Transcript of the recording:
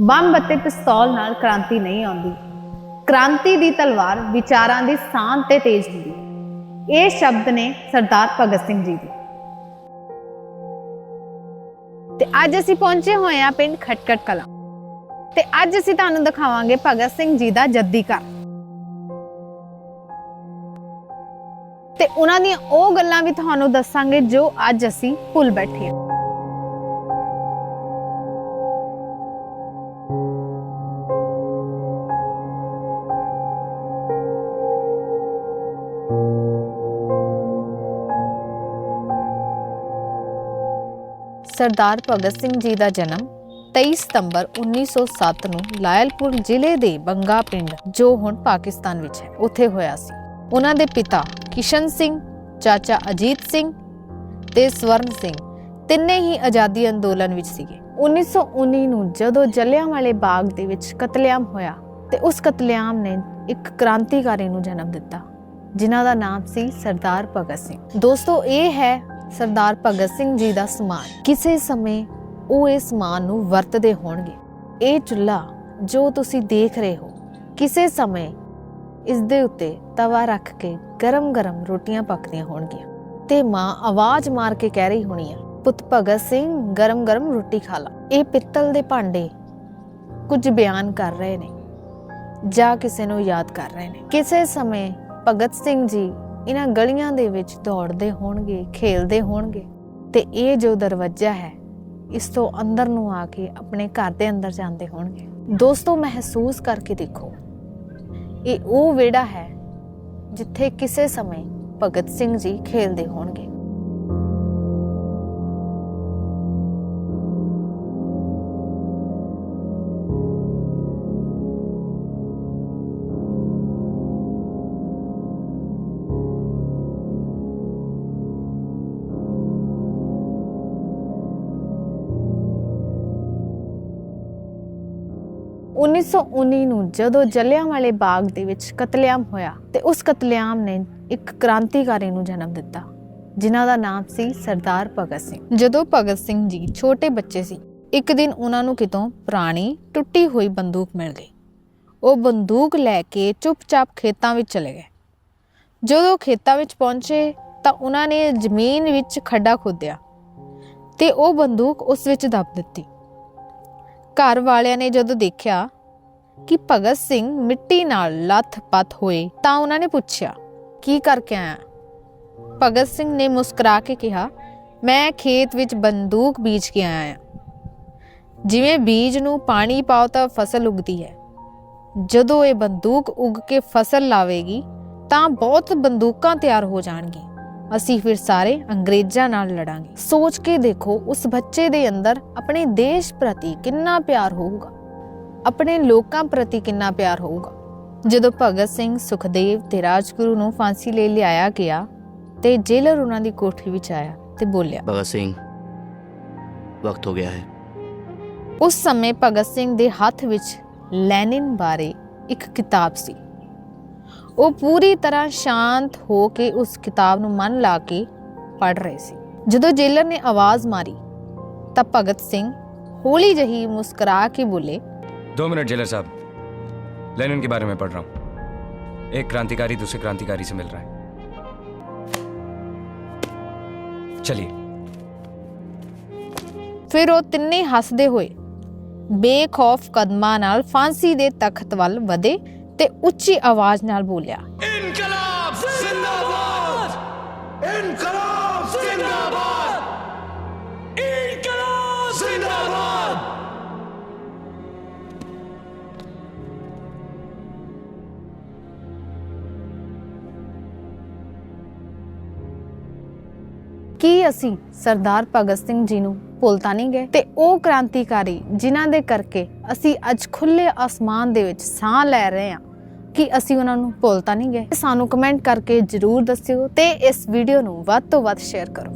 Bomb ਅਤੇ ਪਿਸਤੌਲ ਨਾਲ ਕ੍ਰਾਂਤੀ ਨਹੀਂ ਆਉਂਦੀ। ਕ੍ਰਾਂਤੀ ਦੀ ਤਲਵਾਰ ਵਿਚਾਰਾਂ ਦੀ ਸਾਂਝ ਤੇ ਤੇਜ਼ ਹੁੰਦੀ। ਇਹ ਸ਼ਬਦ ਨੇ ਸਰਦਾਰ ਭਗਤ ਸਿੰਘ ਜੀ ਦੇ। ਤੇ ਅੱਜ ਅਸੀਂ ਪਹੁੰਚੇ ਹੋਏ ਹਾਂ ਪਿੰਡ ਖਟਕਟ ਕਲਾਂ। ਤੇ ਅੱਜ ਅਸੀਂ ਤੁਹਾਨੂੰ ਦਿਖਾਵਾਂਗੇ ਭਗਤ ਸਿੰਘ ਜੀ ਦਾ ਜੱਦੀ ਘਰ। ਤੇ ਉਹਨਾਂ ਦੀਆਂ ਉਹ ਗੱਲਾਂ ਵੀ ਤੁਹਾਨੂੰ ਦੱਸਾਂਗੇ ਜੋ ਅੱਜ ਅਸੀਂ ਭੁੱਲ ਬੈਠੇ ਹਾਂ। ਸਰਦਾਰ ਭਗਤ ਸਿੰਘ ਜੀ ਦਾ ਜਨਮ 23 ਸਤੰਬਰ 1907 ਨੂੰ ਲਾਇਲਪੁਰ ਜ਼ਿਲ੍ਹੇ ਦੇ ਬੰਗਾ ਪਿੰਡ ਜੋ ਹੁਣ ਪਾਕਿਸਤਾਨ ਵਿੱਚ ਹੈ। ਉੱਥੇ ਹੋਇਆ ਸੀ। ਉਹਨਾਂ ਦੇ ਪਿਤਾ ਕਿਸ਼ਨ ਸਿੰਘ, ਚਾਚਾ ਅਜੀਤ ਸਿੰਘ ਤੇ ਸਵਰਨ ਸਿੰਘ ਤਿੰਨੇ ਹੀ ਆਜ਼ਾਦੀ ਅੰਦੋਲਨ ਵਿੱਚ ਸੀਗੇ। 1919 ਨੂੰ ਜਦੋਂ ਜਲਿਆਂਵਾਲੇ ਬਾਗ ਦੇ ਵਿੱਚ ਕਤਲੇਆਮ ਹੋਇਆ ਤੇ ਉਸ ਕਤਲੇਆਮ ਨੇ ਇੱਕ ਕ੍ਰਾਂਤੀਕਾਰੀ ਨੂੰ ਜਨਮ ਦਿੱਤਾ, ਜਿਨ੍ਹਾਂ ਦਾ ਨਾਮ ਸੀ ਸਰਦਾਰ ਭਗਤ ਸਿੰਘ। ਦੋਸਤੋ, ਇਹ ਹੈ ਸਰਦਾਰ ਭਗਤ ਸਿੰਘ ਜੀ ਦਾ ਸਮਾਨ। ਕਿਸੇ ਸਮੇਂ ਉਹ ਇਸ ਸਮਾਨ ਨੂੰ ਵਰਤਦੇ ਹੋਣਗੇ। ਇਹ ਚੁੱਲ੍ਹਾ ਜੋ ਤੁਸੀਂ ਦੇਖ ਰਹੇ ਹੋ, ਕਿਸੇ ਸਮੇਂ ਇਸ ਦੇ ਉੱਤੇ ਤਵਾ ਰੱਖ ਕੇ ਗਰਮ-ਗਰਮ ਰੋਟੀਆਂ ਪੱਕਦੀਆਂ ਹੋਣਗੀਆਂ ਤੇ ਮਾਂ ਆਵਾਜ਼ ਮਾਰ ਕੇ ਕਹਿ ਰਹੀ ਹੋਣੀ ਆ, ਪੁੱਤ ਭਗਤ ਸਿੰਘ, ਗਰਮ-ਗਰਮ ਰੋਟੀ ਖਾ ਲਾ। ਇਹ ਪਿੱਤਲ ਦੇ ਭਾਂਡੇ ਕੁਝ ਬਿਆਨ ਕਰ ਰਹੇ ਨੇ ਜਾਂ ਕਿਸੇ ਨੂੰ ਯਾਦ ਕਰ ਰਹੇ ਨੇ। ਕਿਸੇ ਸਮੇਂ ਭਗਤ ਸਿੰਘ ਜੀ ਇਹਨਾਂ ਗਲੀਆਂ ਦੇ ਵਿੱਚ ਦੌੜਦੇ ਹੋਣਗੇ, ਖੇਲਦੇ ਹੋਣਗੇ ਤੇ ਇਹ ਜੋ ਦਰਵਾਜ਼ਾ ਹੈ, ਇਸ ਤੋਂ ਅੰਦਰ ਨੂੰ ਆ ਕੇ ਆਪਣੇ ਘਰ ਦੇ ਅੰਦਰ ਜਾਂਦੇ ਹੋਣਗੇ। ਦੋਸਤੋ, ਮਹਿਸੂਸ ਕਰਕੇ ਦੇਖੋ, ਇਹ ਉਹ ਵਿਹੜਾ ਹੈ ਜਿੱਥੇ ਕਿਸੇ ਸਮੇਂ ਭਗਤ ਸਿੰਘ ਜੀ ਖੇਲਦੇ ਹੋਣਗੇ। ਉੱਨੀ ਸੌ ਉੱਨੀ ਨੂੰ ਜਦੋਂ ਜਲਿਆਂਵਾਲੇ ਬਾਗ ਦੇ ਵਿੱਚ ਕਤਲੇਆਮ ਹੋਇਆ ਤੇ ਉਸ ਕਤਲੇਆਮ ਨੇ ਇੱਕ ਕ੍ਰਾਂਤੀਕਾਰੀ ਨੂੰ ਜਨਮ ਦਿੱਤਾ, ਜਿਨ੍ਹਾਂ ਦਾ ਨਾਮ ਸੀ ਸਰਦਾਰ ਭਗਤ ਸਿੰਘ। ਜਦੋਂ ਭਗਤ ਸਿੰਘ ਜੀ ਛੋਟੇ ਬੱਚੇ ਸੀ, ਇੱਕ ਦਿਨ ਉਹਨਾਂ ਨੂੰ ਕਿਤੋਂ ਪੁਰਾਣੀ ਟੁੱਟੀ ਹੋਈ ਬੰਦੂਕ ਮਿਲ ਗਈ। ਉਹ ਬੰਦੂਕ ਲੈ ਕੇ ਚੁੱਪਚਾਪ ਖੇਤਾਂ ਵਿੱਚ ਚਲੇ ਗਏ। ਜਦੋਂ ਖੇਤਾਂ ਵਿੱਚ ਪਹੁੰਚੇ ਤਾਂ ਉਹਨਾਂ ਨੇ ਜ਼ਮੀਨ ਵਿੱਚ ਖੱਡਾ ਖੋਦਿਆ ਤੇ ਉਹ ਬੰਦੂਕ ਉਸ ਵਿੱਚ ਦੱਬ ਦਿੱਤੀ। ਘਰ ਵਾਲਿਆਂ ਨੇ ਜਦੋਂ ਦੇਖਿਆ ਕਿ ਭਗਤ ਸਿੰਘ ਮਿੱਟੀ ਨਾਲ ਲੱਥ-ਪੱਥ ਹੋਏ, ਤਾਂ ਉਹਨਾਂ ਨੇ ਪੁੱਛਿਆ, ਕੀ ਕਰਕੇ ਆਇਆ? ਭਗਤ ਸਿੰਘ ਨੇ ਮੁਸਕਰਾ ਕੇ ਕਿਹਾ, ਮੈਂ ਖੇਤ ਵਿੱਚ ਬੰਦੂਕ ਬੀਜ ਕੇ ਆਇਆ ਹਾਂ। ਜਿਵੇਂ ਬੀਜ ਨੂੰ ਪਾਣੀ ਪਾਓ ਤਾਂ ਫਸਲ ਉਗਦੀ ਹੈ। ਜਦੋਂ ਇਹ ਬੰਦੂਕ ਉਗ ਕੇ ਫਸਲ ਲਾਵੇਗੀ, ਤਾਂ ਬਹੁਤ ਬੰਦੂਕਾਂ ਤਿਆਰ ਹੋ ਜਾਣਗੀਆਂ। ਅਸੀਂ ਫਿਰ ਸਾਰੇ ਅੰਗਰੇਜ਼ਾਂ ਨਾਲ ਲੜਾਂਗੇ। ਸੋਚ ਕੇ ਦੇਖੋ ਉਸ ਬੱਚੇ ਦੇ ਅੰਦਰ ਆਪਣੇ ਦੇਸ਼ ਪ੍ਰਤੀ ਕਿੰਨਾ ਪਿਆਰ ਹੋਊਗਾ। ਆਪਣੇ ਲੋਕਾਂ ਪ੍ਰਤੀ ਕਿੰਨਾ ਪਿਆਰ ਹੋਊਗਾ। ਜਦੋਂ ਭਗਤ ਸਿੰਘ ਸੁਖਦੇਵ ਤੇ ਰਾਜਗੁਰੂ ਨੂੰ ਫਾਂਸੀ ਲਈ ਲਿਆਇਆ ਗਿਆ ਤੇ ਜੇਲਰ ਉਹਨਾਂ ਦੀ ਕੋਠੀ ਵਿੱਚ ਆਇਆ ਤੇ ਬੋਲਿਆ ਭਗਤ ਸਿੰਘ ਵਕਤ ਹੋ ਗਿਆ ਹੈ। ਉਸ ਸਮੇਂ ਭਗਤ ਸਿੰਘ ਦੇ ਹੱਥ ਵਿੱਚ ਲੈਨਿਨ ਬਾਰੇ ਇੱਕ ਕਿਤਾਬ ਸੀ। ਉਹ ਪੂਰੀ ਤਰ੍ਹਾਂ ਸ਼ਾਂਤ ਹੋ ਕੇ ਉਸ ਕਿਤਾਬ ਨੂੰ ਮਨ ਲਾ ਕੇ ਪੜ੍ਹ ਰਹੇ ਸੀ ਜਦੋਂ ਜੇਲਰ ਨੇ ਆਵਾਜ਼ ਮਾਰੀ ਤਾਂ ਭਗਤ ਸਿੰਘ ਹੌਲੀ ਜਹੀ ਮੁਸਕਰਾ ਕੇ ਬੋਲੇ दो मिनट जेलर साहब लेनिन के बारे में पढ़ रहा हूँ एक क्रांतिकारी दूसरे क्रांतिकारी से मिल रहा है चलिए ਫਿਰ ਉਹ ਤਿੰਨੇ ਹੱਸਦੇ ਹੋਏ ਬੇਖੌਫ ਕਦਮਾਂ ਨਾਲ ਫਾਂਸੀ ਦੇ ਤਖਤ ਵੱਲ ਵਧੇ ਤੇ ਉੱਚੀ ਆਵਾਜ਼ ਨਾਲ ਬੋਲਿਆ। ਇਨਕਲਾਬ ਜ਼ਿੰਦਾਬਾਦ! ਇਨਕਲਾਬ ਜ਼ਿੰਦਾਬਾਦ! ਇਨਕਲਾਬ ਜ਼ਿੰਦਾਬਾਦ! ਕੀ ਅਸੀਂ ਸਰਦਾਰ ਭਗਤ ਸਿੰਘ ਜੀ ਨੂੰ ਭੁੱਲ ਨਹੀਂ ਗਏ? ਤੇ ਉਹ ਕ੍ਰਾਂਤੀਕਾਰੀ ਜਿਨ੍ਹਾਂ ਦੇ ਕਰਕੇ ਅਸੀਂ ਅੱਜ ਖੁੱਲੇ ਅਸਮਾਨ ਦੇ ਵਿੱਚ ਸਾਹ ਲੈ ਰਹੇ ਹਾਂ। ਕਿ ਅਸੀਂ ਉਹਨਾਂ ਨੂੰ ਭੁੱਲ ਤਾਂ ਨਹੀਂ ਗਏ। ਸਾਨੂੰ ਕਮੈਂਟ ਕਰਕੇ ਜਰੂਰ ਦੱਸਿਓ ਤੇ ਇਸ ਵੀਡੀਓ ਨੂੰ ਵੱਧ ਤੋਂ ਵੱਧ ਸ਼ੇਅਰ ਕਰੋ।